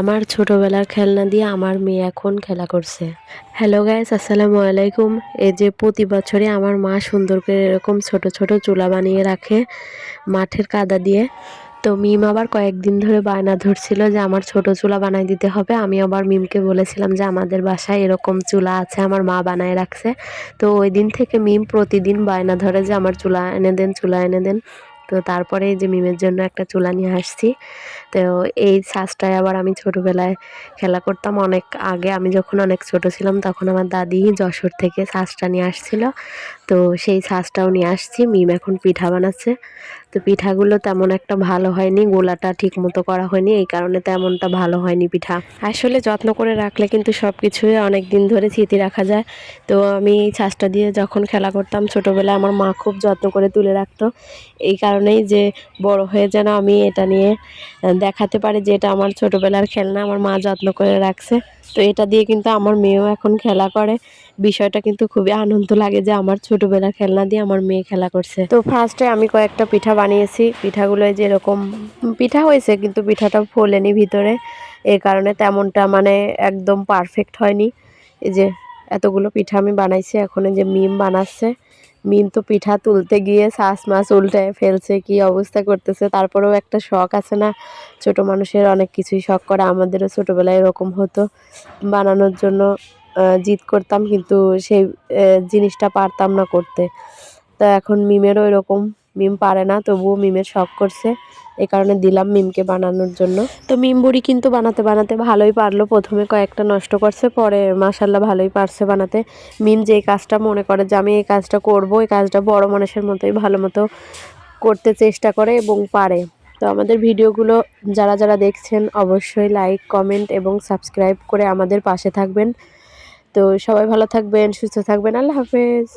আমার ছোটবেলার খেলনা দিয়ে আমার মেয়ে এখন খেলা করছে। হ্যালো গাইস আসসালামু আলাইকুম। এই যে প্রতি বছরই আমার মা সুন্দর করে এরকম ছোট ছোট চুলা বানিয়ে রাখে মাঠের কাদা দিয়ে। তো মিম আবার কয়েকদিন ধরে বায়না ধরছিল যে আমার ছোট চুলা বানাই দিতে হবে। আমি আবার মিমকে বলেছিলাম যে আমাদের বাসায় এরকম চুলা আছে আমার মা বানায় রাখছে। তো ওই দিন থেকে মিম প্রতিদিন বায়না ধরে যে আমার চুলা এনে দেন, চুলা এনে দেন। তো তারপরে যে মিমের জন্য একটা চুলা নিয়ে আসছি। তো এই সাজটায় আবার আমি ছোটোবেলায় খেলা করতাম। অনেক আগে আমি যখন অনেক ছোট ছিলাম তখন আমার দাদি যশোর থেকে সাজটা নিয়ে আসছিল। তো সেই সাজটাও নিয়ে আসছি। মিম এখন পিঠা বানাচ্ছে। তো পিঠাগুলো তেমন একটা ভালো হয়নি, গোলাটা ঠিক মতো করা হয়নি, এই কারণে তেমনটা ভালো হয়নি পিঠা। আসলে যত্ন করে রাখলে কিন্তু সব কিছুই অনেক দিন ধরে স্মৃতি রাখা যায়। তো আমি ছাঁচটা দিয়ে যখন খেলা করতাম ছোটোবেলায় আমার মা খুব যত্ন করে তুলে রাখতো। এই কারণেই যে বড় হয়ে যেন আমি এটা নিয়ে দেখাতে পারি যে এটা আমার ছোটোবেলার খেলনা, আমার মা যত্ন করে রাখছে। তো এটা দিয়ে কিন্তু আমার মেয়েও এখন খেলা করে। বিষয়টা কিন্তু খুবই আনন্দ লাগে যে আমার ছোটোবেলার খেলনা দিয়ে আমার মেয়ে খেলা করছে। তো ফার্স্টে আমি কয়েকটা পিঠা বানিয়েছি। পিঠাগুলো যেরকম পিঠা হয়েছে, কিন্তু পিঠাটা ফোলেনি ভিতরে। এই কারণে তেমনটা মানে একদম পারফেক্ট হয়নি। এই যে এতগুলো পিঠা আমি বানাইছি, এখন যে মিম বানাচ্ছে। মিম তো পিঠা তুলতে গিয়ে শ্বাস মাছ উল্টে ফেলছে, কি অবস্থা করতেছে। তারপরেও একটা শখ আছে না, ছোট মানুষের অনেক কিছুই শখ করে। আমাদেরও ছোটোবেলায় এরকম হতো। বানানোর জন্য জিদ করতাম, কিন্তু সেই জিনিসটা পারতাম না করতে। তা এখন মিমেরও এরকম মিম পারে না, তবুও মিমের শখ করছে। এই কারণে দিলাম মিমকে বানানোর জন্য। তো মিম বুড়ি কিন্তু বানাতে বানাতে ভালোই পারল। প্রথমে কয়েকটা নষ্ট করছে, পরে মাসাল্লাহ ভালোই পারছে বানাতে। মিম যেই কাজটা মনে করে যে আমি এই কাজটা করব, এই কাজটা বড় মানুষের মতোই ভালো মতো করতে চেষ্টা করে এবং পারে। তো আমাদের ভিডিওগুলো যারা যারা দেখছেন, অবশ্যই লাইক, কমেন্ট এবং সাবস্ক্রাইব করে আমাদের পাশে থাকবেন। তো সবাই ভালো থাকবেন, সুস্থ থাকবেন। আল্লাহ হাফেজ।